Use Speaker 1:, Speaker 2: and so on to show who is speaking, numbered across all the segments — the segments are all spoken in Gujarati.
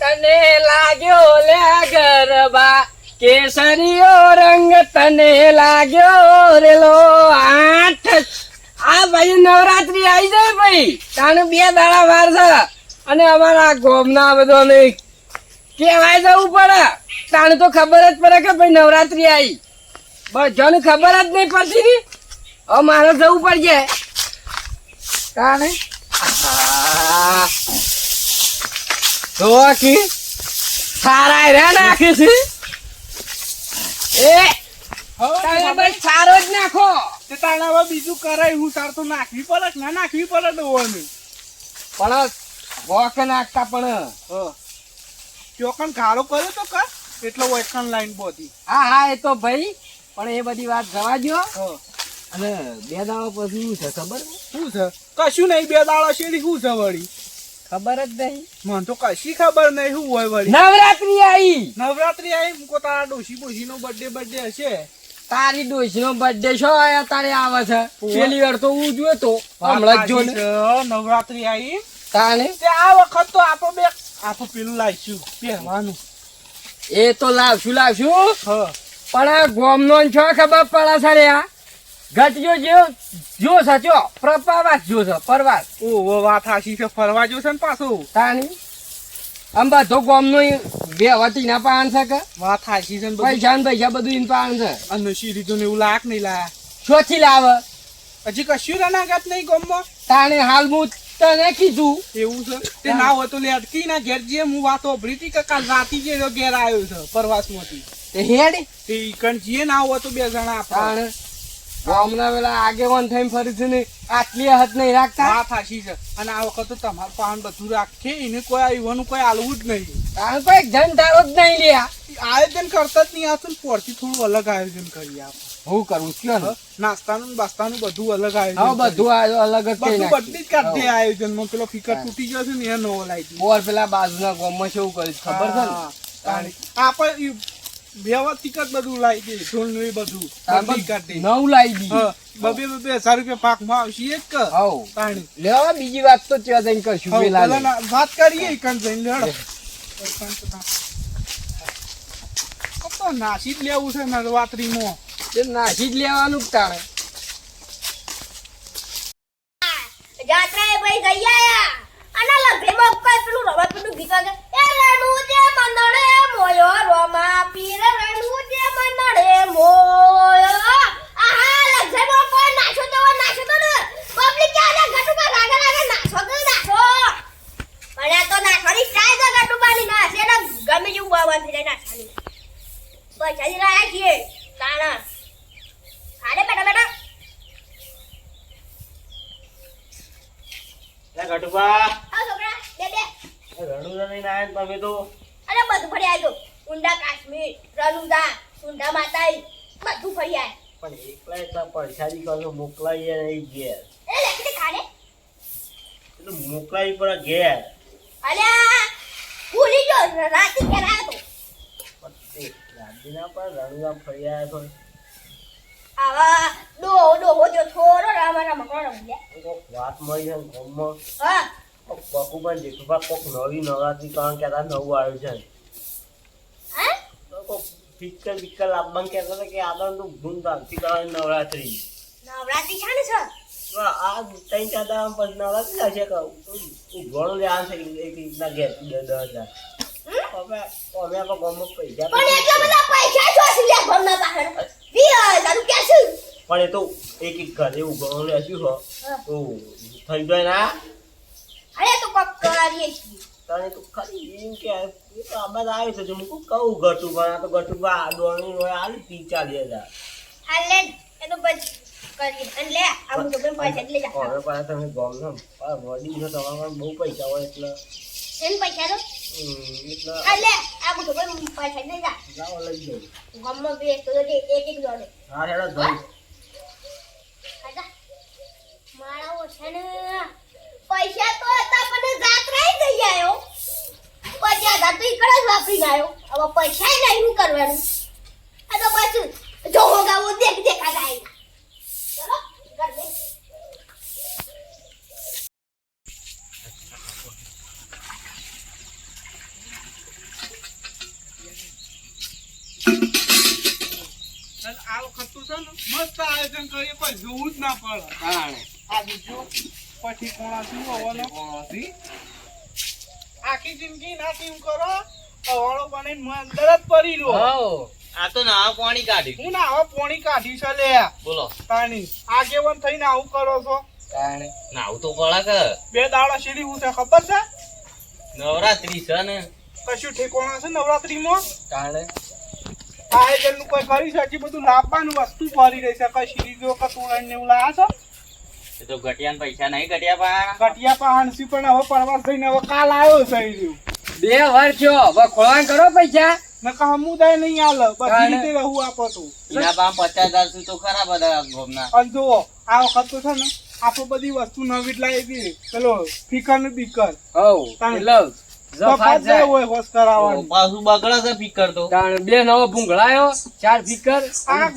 Speaker 1: તને લાગ્યો લે ગરબા? કેસરીયો રંગ તને લાગ્યો રેલો આઠ. આ ભાઈ નવરાત્રી આવી જાય ભાઈ. તાનું બે દાડા વાર છે. અને અમારા ગોમના બધાને કેવાય જવું પડે. તાને તો ખબર જ પડે કે ભાઈ નવરાત્રી આવી બધાને ખબર જ નહીં પડતી હવે મારે જવું પડશે. તાને આહા. તો કી સારા રે નાખી છે. એ ભાઈ સારો જ નાખો.
Speaker 2: તે તાણે હવે બીજું કરાય હું તાર તો નાખવી પડે ના નાખવી પડે ડોવાનું
Speaker 1: પણ વોક નાખતા પણ.
Speaker 2: ચોકન ખાડો કર્યો તો કા એટલો વોકન લાઈન બોધી.
Speaker 1: હા હા એ તો ભાઈ પણ એ બધી વાત જવા દ્યો. અને બે દાડો પછી શું છે ખબર?
Speaker 2: શું છે? કશું નહીં બે દાડા શેરી શું છે વળી?
Speaker 1: ખબર જ નહીં.
Speaker 2: મને તો કશી ખબર નહીં શું હોય વળી.
Speaker 1: નવરાત્રી આવી
Speaker 2: નવરાત્રી આવી મૂકો તારા ડોશી બોશી નો બર્થડે બર્થડે હશે.
Speaker 1: તારી ડોશી નો બર્થડે છો તારે આવે છે? પેલી વાર તો હું જોયો તો હમણાં જ જો
Speaker 2: નવરાત્રી આવી
Speaker 1: તાને
Speaker 2: તે આ વખત તો આપો બે આપો પેલું લાવીશું પહેરવાનું.
Speaker 1: એ તો લાવશું લાવશું.
Speaker 2: હા.
Speaker 1: પણ આ ગોમનો છો ખબર પડે છે આ ઘટજો જો જો સાચો પ્રપાવાસ જો છે પરવાસ.
Speaker 2: ઓ વાત હાસી છે ફરવા જોશે ને પાછું.
Speaker 1: તાની આમ બધો ગોમનો બે વતી ના પાન છે કે?
Speaker 2: વાત હાસી છે ને
Speaker 1: પૈસા ને પૈસા બધું ઇન પાન છે.
Speaker 2: અને શીરીતું ને એવું લાખ નહીં લાયા.
Speaker 1: ચોથી લાવે.
Speaker 2: હજી કશું રનાગત નહીં ગમમાં.
Speaker 1: તાણે હાલ હું તને કીધું.
Speaker 2: એવું છે? તે ના હોય તો લે અટકી ના ઘેર જે હું વાતો હતી કે કાલ રાતી જે ઘેર આવ્યો છે પ્રવાસમાંથી.
Speaker 1: તે હેડ.
Speaker 2: તે કણ જે ના હોય તો બે જણા આપણે
Speaker 1: ગામના પેલા આગેવાન થઈને ફરી છે ને આટલી હદ નહીં રાખતા?
Speaker 2: હા ફાંસી છે. અને આ વખત તો તમારું પાન બધું રાખે એને કોઈ આવ્યું કોઈ આલવું જ નહીં.
Speaker 1: તાણે કોઈ જન તારો જ નહીં લ્યા.
Speaker 2: આયોજન કરતા જ નહીં ને પોરથી થોડું અલગ આયોજન કરીએ આપણે.
Speaker 1: હું કરું? કયો
Speaker 2: નાસ્તાનું બાસ્તાનું બધું અલગ આયોજન
Speaker 1: બધું આ અલગ જ
Speaker 2: બધું બધી જ કાઢી. આયોજનમાં. પેલો ફિકર તૂટી ગયો છે ને એ નવો દીધો.
Speaker 1: બોર પેલા બાજુના ગામમાં શું કર્યું ખબર છે ને?
Speaker 2: હા, આપણે ઈ વ્યવસ્થિત બધું લાવી દે ઢોલનું એ બધું
Speaker 1: તાણ
Speaker 2: કાઢી
Speaker 1: નવ લાવી દી.
Speaker 2: હા, બબે બબે હજાર રૂપિયા પાકમાં આવશે એ જ કે
Speaker 1: લેવા બીજી વાત તો ત્યાં જઈને કરશું પેલા
Speaker 2: પેલા વાત કરીએ ઈકણ જઈને લેડો. તો નાસી જ લેવું છે નવરાત્રીમાં.
Speaker 1: તે નાસી જ લેવાનું જ તાણે.
Speaker 3: જાત્રાએ ભાઈ ગઈ આયા. અને લગડીમાં કોઈ પેલું રમતનું ગીત વાગે એ રણુ જે મંદળે મોયો રોમા પીર રણુ જે મંદળે મોયો આહા લગડીમાં કોઈ નાચો તો નાચો તો ને પબ્લિક ક્યાં ને ગટુમાં રાગે રાગે નાચો તો નાચો પણ આ તો નાચવાની સ્ટાઈલ છે ગટુમાની નાચે ને ગમે જેવું બાવન થઈ જાય નાચવાની પૈસા જ લાયા છીએ તાણા હાલે બેટા બેટા
Speaker 4: ઘટુબા
Speaker 3: આ છોકરા બે બે.
Speaker 4: રણુદા નહીં આયા તમે તો.
Speaker 3: અરે બધું ફરી આવ્યો ઊંડા કાશ્મીર રણુદા ઊંડા માતાઈ બધું ફરી આવ્યા
Speaker 4: પણ એકલા એટલા પરસાદી કરો મોકલાઈએ નહીં ઘેર.
Speaker 3: એ લખી ખાડે
Speaker 4: એટલે મોકલાવી પડે ઘેર.
Speaker 3: અલ્યા ભૂલી ગયો રાતે ઘેર આવ્યો તો.
Speaker 4: પણ તે પર રણુદા ફરી આવ્યા
Speaker 3: આવા ડોહો ડોહો જો થોડો રામા રામા કોણ
Speaker 4: કોક વાત મળી છે ને ગામમાં.
Speaker 3: હા.
Speaker 4: કોક બકુભાઈ જેઠુભા કોક નવી નવરાત્રી કારણ કહેતા નવું આવ્યું છે
Speaker 3: હા
Speaker 4: કોક પિક્ચર પિક્કલ લાવવાનું કહેતા હતા કે આગળ તો ધૂમધામથી કરવાની નવરાત્રી.
Speaker 3: નવરાત્રી છે? ને સર
Speaker 4: પણ આ ત્રણ ચાર દાડા પછી નવરાત્રી હશે કહું. ઘણું લેવાનું છે એક રીતના ઘેર દસ હજાર. હવે અમે આ ગામમાં પૈસા
Speaker 3: પણ એટલા બધા પૈસા જોશે લે પાછળ કે છે
Speaker 4: પણ એ તો એક એક ઘરે ઉઘાણું લેશું હો. તો થઈ જાય ના
Speaker 3: અરે તો કોક કરીએ છીએ.
Speaker 4: તને તો ખરી એમ કે એ તો આબાદ આવ્યો છે. જો હું કહું ગટું પણ આ તો ગટું બા દોણી હોય આલ પી ચાલી હજાર.
Speaker 3: હા લે એ તો બસ કરીએ. અને લે આવું તો પણ પૈસા એટલે જા.
Speaker 4: હવે પાછા તમે ગામ ના વડી તમારા બહુ પૈસા હોય એટલે.
Speaker 3: એમ પૈસા
Speaker 4: હમ, એટલે
Speaker 3: આ લે આવું તો પૈસા લઈ જા.
Speaker 4: જાઓ લઈ
Speaker 3: બે તો એક એક
Speaker 4: હા હેડો
Speaker 3: પૈસા તો હતા પણ જાત આવ્યો પચાસ હજાર તો ઈકડ આવ્યો હવે પૈસા નહીં શું કરવાનું? આ તો પાછું જો હોગા દેખ દેખા આ
Speaker 2: વખત તો છે ને મસ્ત આયોજન કરીએ પણ જોવું જ ના પડે. પછી આખી જિંદગી ના ટીમ કરો અવાળો બનીને અંદર જ પડી રહ્યો.
Speaker 5: આ તો ના પાણી
Speaker 2: હું ના કાઢી છે લે
Speaker 5: બોલો.
Speaker 2: તાણી આગેવન થઈને આવું કરો છો.
Speaker 1: તાણે.
Speaker 5: નાવું તો પડે કે
Speaker 2: બે દાડા સીડી હું છે ખબર છે?
Speaker 5: નવરાત્રી છે ને.
Speaker 2: કશું ઠેકોણા છે નવરાત્રીમાં?
Speaker 1: તાણે.
Speaker 2: આયોજનનું કોઈ કરી છે? હજી બધું લાવવાનું વસ્તુ ભરી રહી છે. કઈ સીરીઝો કે તોરણ ને એવું લાયા છો?
Speaker 5: એ તો ઘટિયા પૈસા નહીં ઘટ્યા પા.
Speaker 2: કટિયા પાહાણસી પણ હવે પરવાસ થઈને હવે કાલ આવ્યો એ રહ્યું.
Speaker 1: બે વાર થયો. હવે ખોળવાણ કરો પૈસા.
Speaker 2: ને કે સમુદાય નહીં આલે. બધી રીતે રહું આપો તું.
Speaker 5: એના બા પચાસ હજાર તો ખરા બધા ગોમના.
Speaker 2: અને જુઓ આ વખત તો છે ને આપો બધી વસ્તુ નવી જ લાવી દીધી. પેલો ફીકર ને બીકર.
Speaker 1: બે નવો ભૂંગળાયો ચાર ફીકર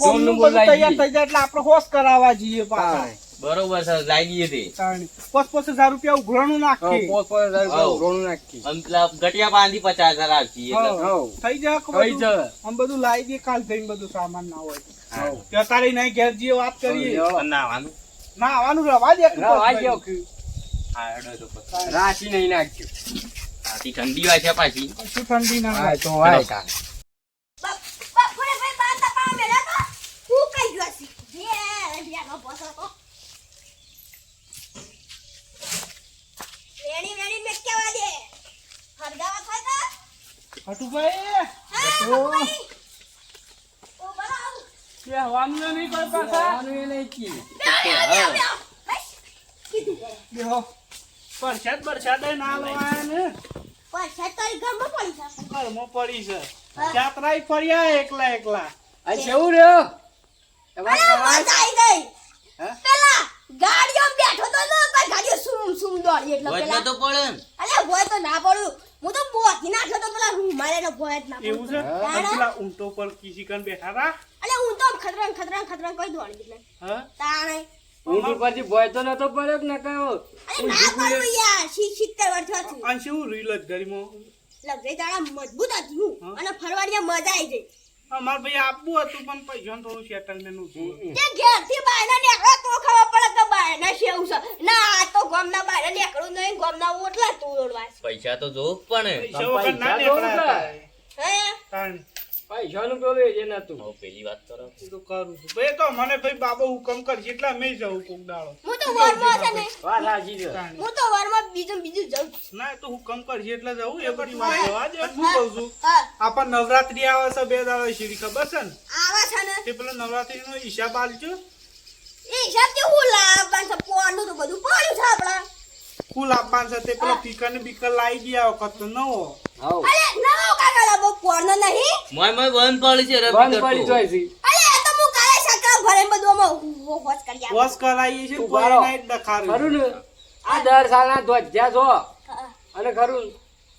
Speaker 1: જોનનું
Speaker 2: તૈયાર થઈ જાય એટલે આપડે હોશ કરાવવા જઈએ પાછા.
Speaker 5: બરોબર સર લાગી હતી.
Speaker 2: પાંચ પાંચ હજાર રૂપિયા ઉઘરાણું
Speaker 1: નાખી.
Speaker 2: પાંચ
Speaker 1: પોત હજાર રૂપિયા ઉઘરાણું નાખી.
Speaker 5: મતલબ ગટિયા ઘટિયા પચાસ હજાર.
Speaker 2: હઉ. થઈ જાય
Speaker 1: થઈ જાય.
Speaker 2: આમ બધું લાવી દઈએ કાલ થઈને બધું સામાન ના હોય. તો અત્યારે નહીં ઘેર જઈએ વાત કરીએ.
Speaker 5: નાવાનું.
Speaker 2: ના આવવાનું રવા દે
Speaker 5: આ હેડો
Speaker 1: રાશી નહીં નાખ્યું.
Speaker 5: ઠંડી વાય છે પાછી.
Speaker 2: શું ઠંડી ના
Speaker 1: તો હોય તાણે.
Speaker 3: બપોરે ભાઈ બાર તપાવા મેલ્યા તો હું કઈ ગયો છી બે રંડિયાનો ભોસડો તો વેણી વેણી મેં કેવા દે હરગાવા થાય તો
Speaker 2: હટુભાઈ કે હવાનું નહીં કોઈ પાછા.
Speaker 1: નહીં કી.
Speaker 3: કરે
Speaker 2: બેહો પરસાદ ના લવાય ને
Speaker 3: પૈસા તારી ઘરમાં પડી જશે.
Speaker 2: ઘરમાં પડી છે. જાત્રાય ફર્યા એકલા એકલા.
Speaker 1: આ કેવું રહ્યો? તમારે-
Speaker 3: આવી ગઈ.
Speaker 1: હે?
Speaker 3: પેલા ગાડીઓ બેઠો તો ને કોઈ સુમ દોડી એટલે પેલા?
Speaker 5: તો પડે
Speaker 3: અલે ભોય તો ના પડું. હું તો બોકી નાખ્યો તો પેલા હું મારે તો ભોય જ ના
Speaker 2: એવું છે? પેલા ઊંટો પર કિસીકન બેઠા હતા?
Speaker 3: અલે હું તો ખતરાન ખતરાન ખતરાન કોઈ દોડી એટલે
Speaker 2: હા?
Speaker 3: તાણે.
Speaker 1: ઊંટ ઉપરથી ભોય તો નતો પડ્યો કે ના કયો
Speaker 3: અરે ના યાર શી સિત્તેર વર્ષ છું
Speaker 2: અને શું રીલ જ ગરીમાં
Speaker 3: લગરે તારા મજબૂત હતી
Speaker 2: હું?
Speaker 3: અને ફરવાડિયા મજા આવી ગઈ.
Speaker 2: અમાર ભાઈ આપવું હતું પણ પૈસા થોડું સેટલમેન્ટ હતું.
Speaker 3: તે ઘેરથી બહાર નીકળે તો ખબર પડે કે બાયના ના શેવું નહીં ગામના ઓટલા
Speaker 5: પૈસા તો જો પણ
Speaker 2: પૈસા ના
Speaker 3: હે?
Speaker 2: તાણે.
Speaker 1: પૈસાનું પેલું એ નતું
Speaker 5: પેલી વાત કરો.
Speaker 2: તો કરું છું? ભાઈ તો મને ભાઈ બાબો હુકમ કરશે એટલે અમે જવું કોક દાડો.
Speaker 3: હું તો વરમાં છે ને.
Speaker 1: વાત સાચી છે.
Speaker 3: હું તો વરમાં બીજું બીજું જઉં
Speaker 2: ના એ તો હુકમ કરશે એટલે જવું એ બધી વાત જવા દે. શું કહું છું
Speaker 3: હા.
Speaker 2: આપણ નવરાત્રી આવે છે બે દાડો શીરી ખબર છે ને?
Speaker 3: આવા છે ને.
Speaker 2: તે પેલો નવરાત્રી નો હિસાબ આલજો.
Speaker 3: એ હું લાવવાનું છે પોણનું તો બધું પડ્યું છે આપણા.
Speaker 2: ફૂલ આપવાનું છે તે પેલો ફીકર ને બીકર લાવી દે આ વખત તો નવો.
Speaker 3: અરે નવો કાકા લાવો પોણનો નહીં?
Speaker 5: મોય મોય બંધ પડી છે રમી
Speaker 1: બંધ પડી જોઈ છે.
Speaker 3: અરે તો હું કાલે સકરા ભરે બધું આમાં કરી આપું.
Speaker 2: વોશ કરાવીએ છીએ તો
Speaker 1: ઊભા રહો.
Speaker 2: એના જ ડખારું.
Speaker 1: ખરું ને? આ દર સાલના ધ્વજા જો. અને ખરું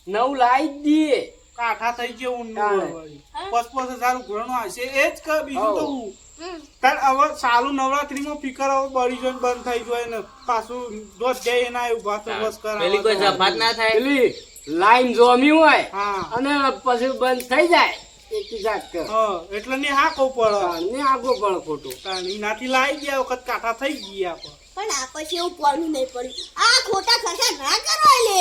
Speaker 1: નવું લાવી દઈએ
Speaker 2: કાઠા થઈ ગયા ઊંડું
Speaker 1: તાણે.
Speaker 2: સારું ઘણું હશે એ જ કર બીજું તો. હું તાર હવે ચાલુ નવરાત્રીમાં ફિકર હવે બળી જાય બંધ થઈ જાય ને પાછું દોત જાય એના ભાતો બસ વોશ
Speaker 5: પેલી કોઈ જફાત ના થાય?
Speaker 1: પેલી લાઈન જોમી હોય
Speaker 2: હા.
Speaker 1: અને પછી બંધ થઈ જાય એકી જાત કર.
Speaker 2: હા એટલે ને હાકો પડે.
Speaker 1: ને આગો પડે ખોટું.
Speaker 2: એનાથી લાવી ગયા વખત કાંઠા થઈ ગયા આપણે
Speaker 3: પણ આ પછી એવું નહીં પડ્યું. આ ખોટા ખર્ચા ના કરવા લે.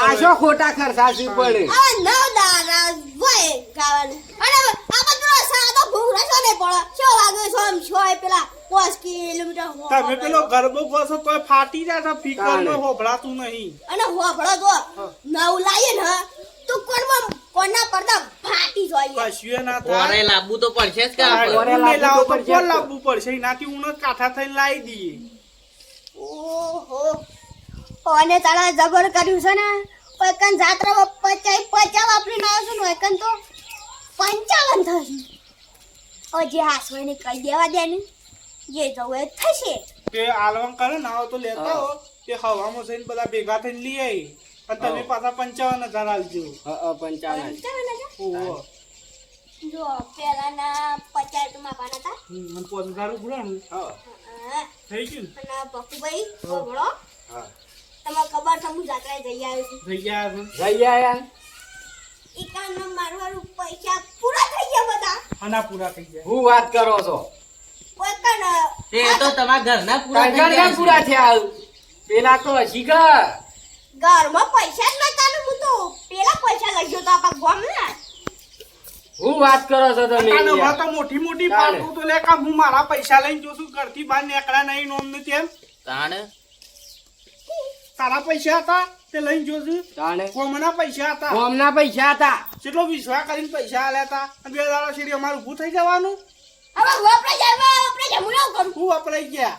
Speaker 1: આ? શું ખોટા ખર્ચાસી પડે?
Speaker 3: આ નવ દાડા હોય ગાવાનું. અને આ બધો સાદો ભૂંગળા છો ને પડે. શું વાગે છો એમ છો એ પેલા પાંચ કિલોમીટર હો
Speaker 2: તમે પેલો ગરબો કહો તો ફાટી જાય છે ફીકર નો હોભળાતું નહીં.
Speaker 3: અને હોભળો તો. નવ લાવીએ ને તો કોણમાં કોના પડતા ફાટી જોઈએ
Speaker 2: કશું ના થાય.
Speaker 5: ઓરે લાબુ તો પડશે જ કે
Speaker 1: ઓરે
Speaker 2: લાબુ
Speaker 1: તો
Speaker 2: તો
Speaker 1: પડશે
Speaker 2: લાબુ પડશે એનાથી ઉણ કાઠા થઈને લાવી દઈએ.
Speaker 3: ઓહો. અને તારા જબર કર્યું છે ને એકન જાત્રા પચાઈ પચા વાપરીને આવશું ને એકન તો પંચાવન થશે. હજી ને કહી દેવા દે ને જે જવું એ થશે.
Speaker 2: તે આલવણ કરે ને આવો તો લેતા હો. તે હવામાં જઈને બધા ભેગા થઈને લઈ આવી અને તમે. પાછા પંચાવન હજાર આલજો.
Speaker 1: અ, પંચાવન
Speaker 3: પંચાવન હજાર?
Speaker 2: ઓહો.
Speaker 3: જો પેલાના પચાસ તો માપાના હતા.
Speaker 2: હમ, અને પાંચ હજાર
Speaker 1: હા,
Speaker 3: હા,
Speaker 2: થઈ ગયું
Speaker 3: અને પપ્પુભાઈ ઓગળો
Speaker 1: હા.
Speaker 3: તમને ખબર છે હું જાત્રાએ જઈ આવ્યો છું.
Speaker 1: જઈ આયા
Speaker 3: એકાવન મારવાનું પૈસા પૂરા થઈ ગયા બધા.
Speaker 2: અના પૂરા થઈ ગયા.
Speaker 1: હું વાત કરો છો?
Speaker 3: કોઈ કણ
Speaker 5: તે તો તમારા ઘરના પૂરા થઈ
Speaker 1: ના પૂરા થયા પેલા તો હજી ઘર.
Speaker 3: ઘરમાં પૈસા જ નતા ને હું તો પેલા પૈસા લઈ ગયો તો ગોમ ગામના.
Speaker 1: હું વાત કરો છો તમે
Speaker 2: તાને હવે તો મોટી મોટી. પાલતું તો લે કાં હું મારા પૈસા લઈને જોશું ઘરથી બહાર નીકળ્યા નહીં નોમ ને તેમ
Speaker 5: તાણે?
Speaker 2: તારા પૈસા હતા તે લઈને જોશું
Speaker 1: તાણે?
Speaker 2: કોમના પૈસા હતા.
Speaker 1: કોમના પૈસા હતા.
Speaker 2: કેટલો વિશ્વાસ કરીને પૈસા આલ્યા હતા. અને બે દાડા સીડી અમારું ઊભું થઈ જવાનું.
Speaker 3: હવે વપરાઈ જાય વપરાઈ જાય હું ના કરું
Speaker 2: હું વપરાઈ ગયા.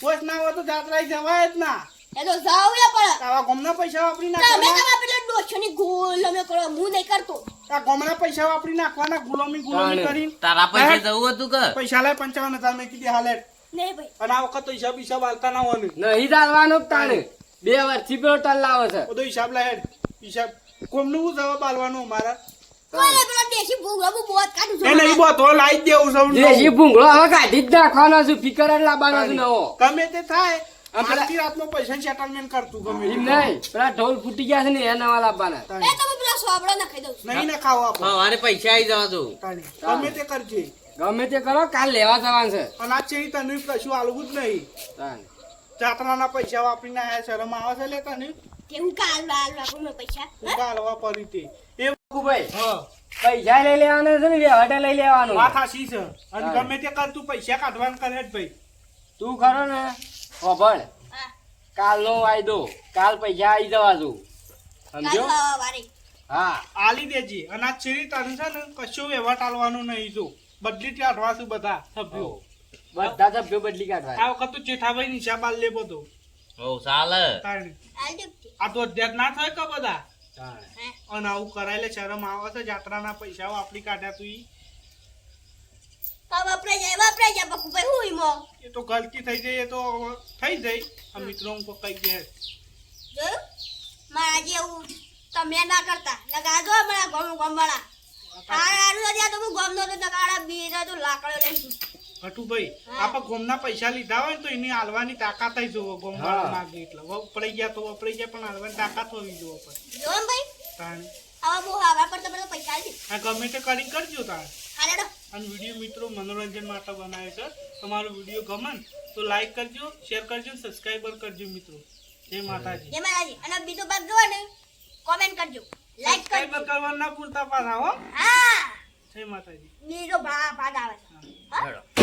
Speaker 2: પોસ્ટ ના હોય તો જાત્રાએ જવાય જ ના.
Speaker 3: એ તો જાવ પડે
Speaker 2: આવા ગોમના પૈસા વાપરી
Speaker 3: તમે
Speaker 2: નાખવાના.
Speaker 3: તમારા પેલા ડોછની ગોલ અમે કરો હું નહીં કરતો.
Speaker 2: આ ગોમના પૈસા વાપરી નાખવાના ગુલામી ગુલામી કરી
Speaker 5: તારા પૈસા જવું હતું કે?
Speaker 2: પૈસા લાય પંચાવન હજાર મેં કીધી હાલે.
Speaker 3: નહીં ભાઈ.
Speaker 2: અને આ વખત તો હિસાબ હિસાબ હાલતા ના હોય
Speaker 1: નહીં ચાલવાનો તાણે. બે વર્ષથી પેલો ટન લાવે છે.
Speaker 2: બધો હિસાબ લાય હેડ. હિસાબ. કોમનું હું જવાબ આલવાનો
Speaker 3: જ કાઢું છું
Speaker 2: એ લાઈ દેવું સૌ
Speaker 1: દેશી ભૂંગળો હવે કાઢી જ નાખવાનો છું. ફિકર જ લાવવાનો છું નવો.
Speaker 2: ગમે તે થાય આખી રાતનો પૈસા સેટલમેન્ટ કરતું ગમે
Speaker 1: નહીં પેલા ઢોલ ફૂટી ગયા છે ને એના વાળા આપવાના.
Speaker 3: એ તમે પેલા સોબડા નખાઈ દઉં
Speaker 2: નહીં ને ખાવા આપો
Speaker 5: મારે પૈસા આવી જવા દો.
Speaker 2: ગમે તે કરજે.
Speaker 1: ગમે તે કરો કાલ લેવા જવાનું છે.
Speaker 2: અને આ ચેરી તને કશું આલવું જ નહીં.
Speaker 1: તાણે.
Speaker 2: પૈસા વાપરીને આ શરમ આવે છે લે તને
Speaker 3: કેવું કાલ બાલ મેં પૈસા?
Speaker 2: ઊભા હાલવા પડી તે એ
Speaker 1: ભાઈ
Speaker 2: હા.
Speaker 1: પૈસા લઈ લેવાના છે ને વ્યવહાર લઈ લેવાનું.
Speaker 2: વાત હાચી છે. અને ગમે તે કર તું પૈસા કાઢવાનું કરે જ ભાઈ.
Speaker 1: તું ખરો ને. ખબર
Speaker 3: હા.
Speaker 1: કાલનો વાયદો. કાલ પૈસા આવી જવા સમજો? હા
Speaker 2: આલી દેજી. અને આ ચેરી તને છે ને કશું વ્યવહાર ટાલવાનું નહીં જો. બદલી કાઢવાશું બધા સભ્યો.
Speaker 1: બધા સભ્યો બદલી કાઢવા
Speaker 2: આ વખત તો જેઠાભાઈ ની હિસાબ લે બધો
Speaker 5: ઓ ચાલે
Speaker 2: આ તો અધ્યાત ના થાય કે બધા? અને આવું કરાયેલે શરમ આવે છે. જાત્રાના પૈસા આપડી કાઢ્યા. તો
Speaker 3: વપરાઈ જાય વપરાઈ જાય પકુ ભાઈ હું ઈમો?
Speaker 2: એ તો ગલતી થઈ જાય એ તો થઈ જાય. આ મિત્રો હું કહી દે
Speaker 3: જોયું મારા જેવું તમે ના કરતા. લગાજો મારા ગમ ગમવાળા. હારું તો હું ગમનો તો નગાડા બીજા તો લાકડો લઈશું
Speaker 2: ભટુભાઈ
Speaker 3: હા.
Speaker 2: આપણે ગોમના પૈસા લીધા હોય તો એની હાલવાની તાકાત જ જોવો ગોમ માગે એટલે. વપરાઈ ગયા તો વપરાઈ ગયા પણ હાલવાની તાકાત હોવી જોવો પણ.
Speaker 3: જો ને ભાઈ. આવા બહુ હાવા પર પૈસા આપી
Speaker 2: આ ગમે તે કરીને કરજો તાણે
Speaker 3: હાલે
Speaker 2: અને વીડિયો મિત્રો મનોરંજન માટે બનાવે છે. તમારો વીડિયો ગમે તો લાઈક કરજો શેર કરજો સબસ્ક્રાઇબર કરજો મિત્રો. જય માતાજી.
Speaker 3: જય માતાજી. અને બીજો ભાગ જોવા ને કોમેન્ટ કરજો. લાઈક કરજો.
Speaker 2: કરવાના ના ભૂલતા પાછા હો.
Speaker 3: હા.
Speaker 2: જય માતાજી.
Speaker 3: બીજો ભાગ ભાગ આવે છે. હા.